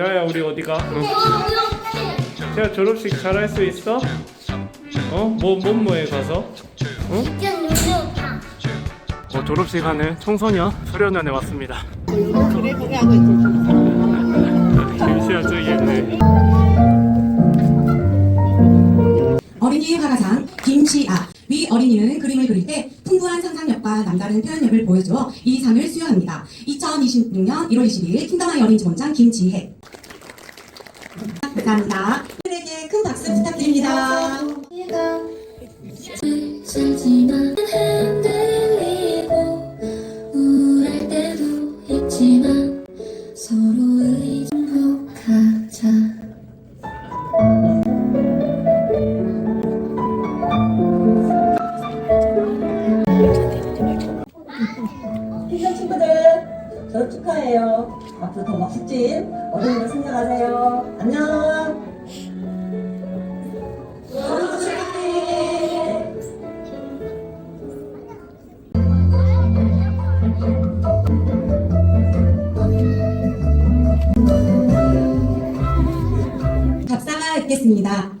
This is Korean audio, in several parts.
시아야 우리 어디 가? 응. 시아 졸업식 잘할 수 있어? 어? 뭐, 뭐, 뭐에 가서? 응? 어, 졸업식 하는 청소년 수련원에 왔습니다. 그래 그래 하고 있지. 김시아 저기 있네. 어린이 화가상 김시아 위 어린이는 그림을 그릴 때 풍부한 상상력과 남다른 표현력을 보여주어 이 상을 수여합니다. 2026년 1월 22일 킹덤아이 어린이집 원장 김지혜 감사합니다. 분에게 큰 박수 부탁드립니다. 있었습니다.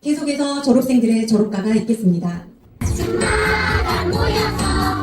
계속해서 졸업생들의 졸업가가 있겠습니다. 다 모여서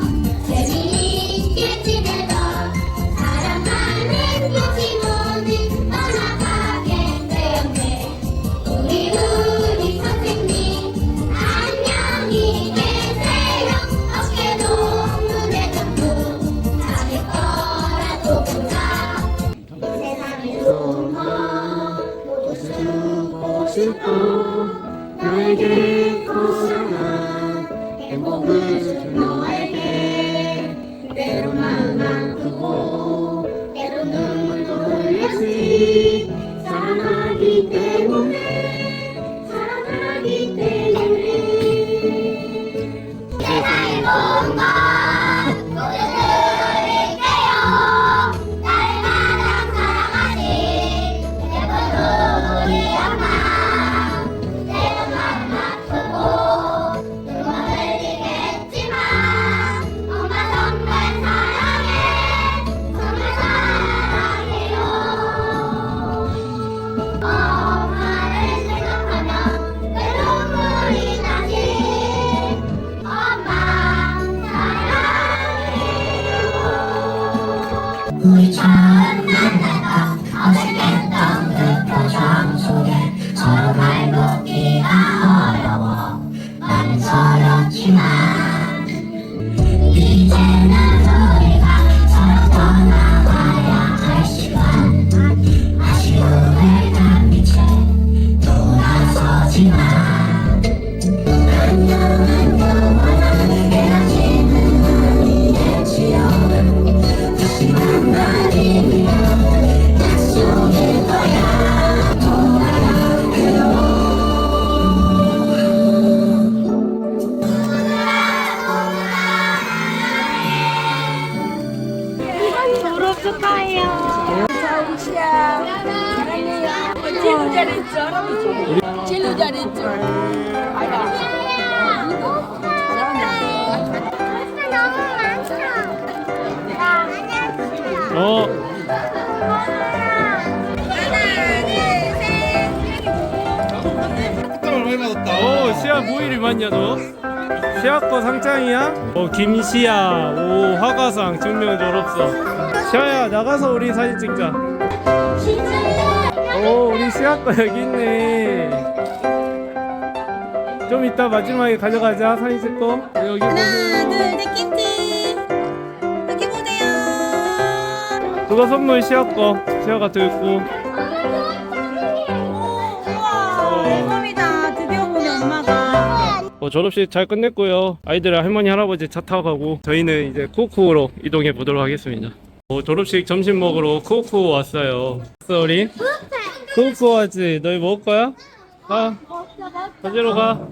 사 서럽 어. 오, 시아 뭐 이리 많냐, 너? 시아 거 상장이야? 어, 김시아, 오, 화가상, 증명 졸업서. 시아야, 나가서 우리 사진 찍자. 오, 우리 시아 거 여기 있네. 좀 이따 마지막에 가져가자, 사진 찍고. 여기 보세요. 둘셋 김치. 그거 선물 시아 거. 시아가 들고. 우와 앨범이다. 드디어 보네 엄마가. 뭐 졸업식 잘 끝냈고요. 아이들 할머니 할아버지 차 타고 가고 저희는 이제 쿠오쿠로 이동해 보도록 하겠습니다. 뭐 졸업식 점심 먹으러 쿠오쿠 왔어요. 왔어 우리? 쿠오쿠 왔지? 너희 먹을 거야? 가. 가지러 가.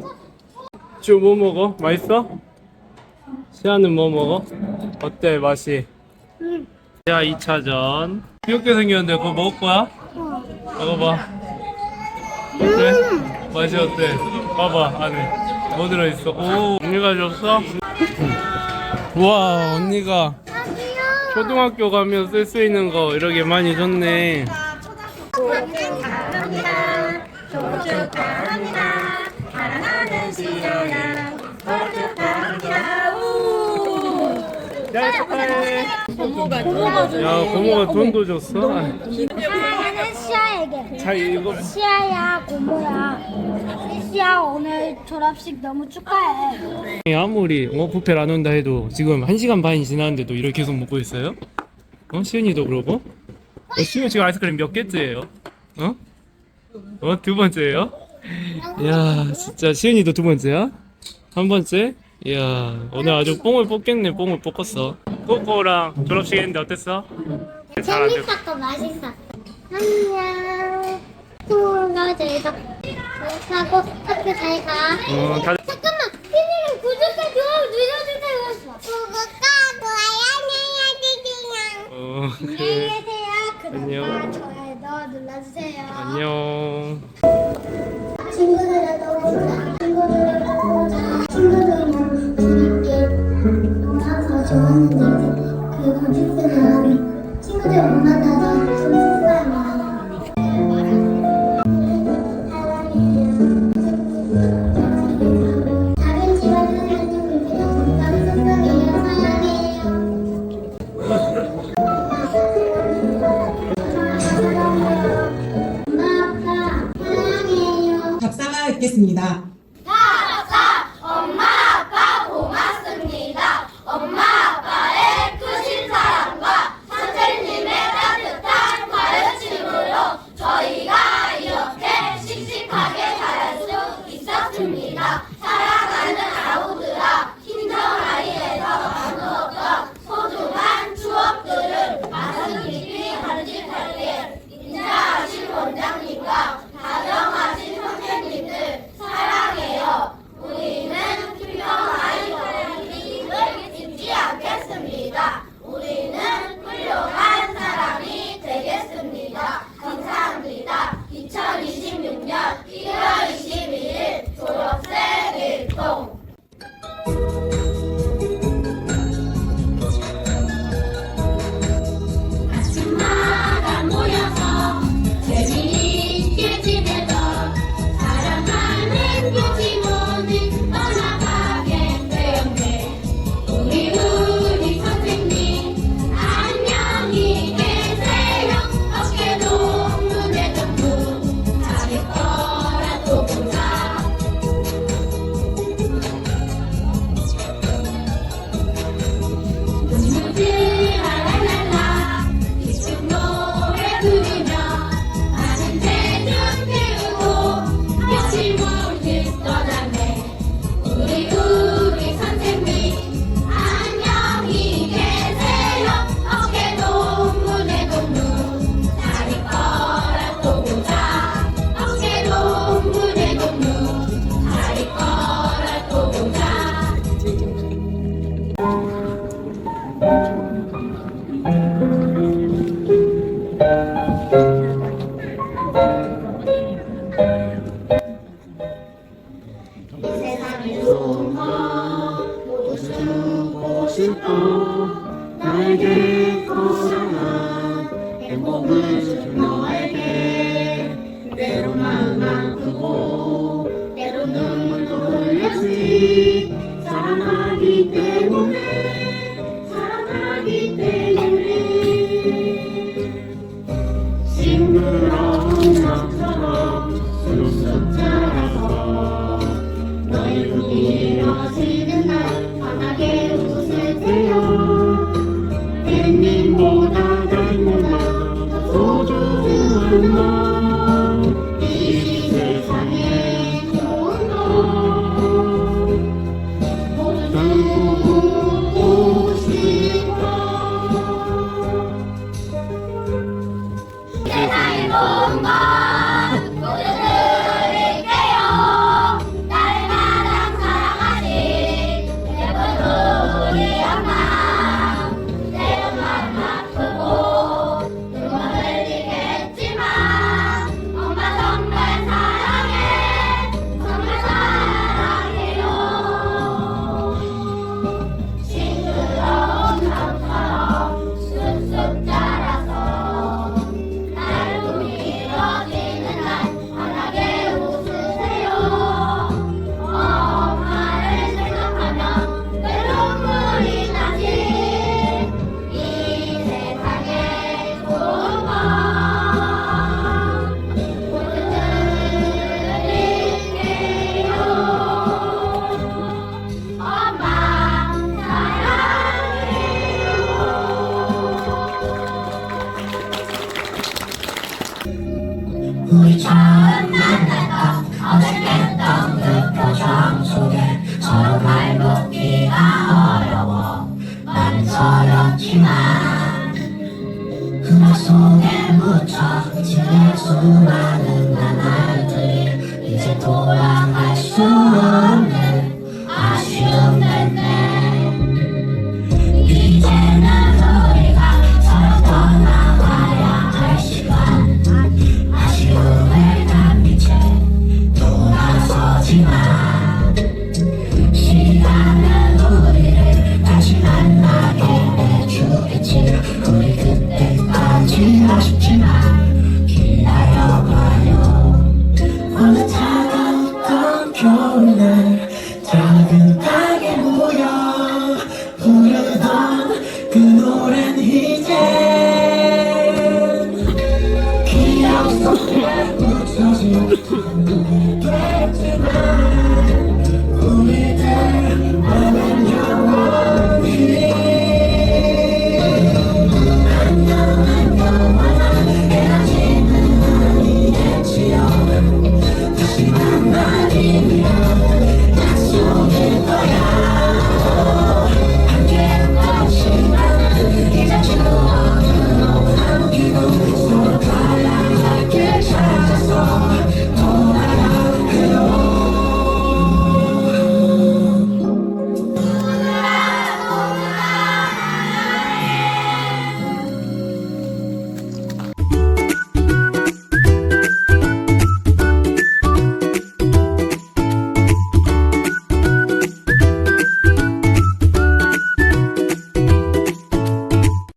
지우 뭐 먹어? 맛있어? 시아는 뭐 먹어? 어때 맛이? 시 아 2차전. 귀엽게 생겼는데 그거 먹을 거야? 먹어봐. 어때? 맛이 어때? 봐봐 안에 뭐 들어있어? 오 언니가 줬어? 우와 언니가 초등학교 가면 쓸 수 있는 거 이렇게 많이 줬네. 야 축하해. 야 고모가 돈도 줬어. 사랑하는 시아에게 자 이거 시아야 고모야 시아 오늘 졸업식 너무 축하해 아무리 어 부페를 안 온다 해도 지금 1시간 반이 지났는데도 이렇게 계속 먹고 있어요? 어? 시은이도 그러고? 어, 시은 지금 아이스크림 몇 개째예요? 어? 어? 두 번째예요? 이야 진짜 시은이도 두 번째야? 한 번째? 이야 오늘 아주 뽕을 뽑겠네 뽕을 뽑았어 꼬꼬랑 졸업식 했는데 어땠어? 재밌었고 맛있어. 안녕. 수고가 잘가 하고 학교 잘 가. 어, 다들 잠깐만 피디님 구독과 좋아요 눌러주세요. 구독과 좋아요 눌러주세요 어, 안녕히. 계세요. 구독과 좋아요 눌러주세요. 안녕 답사가 있겠습니다. 우리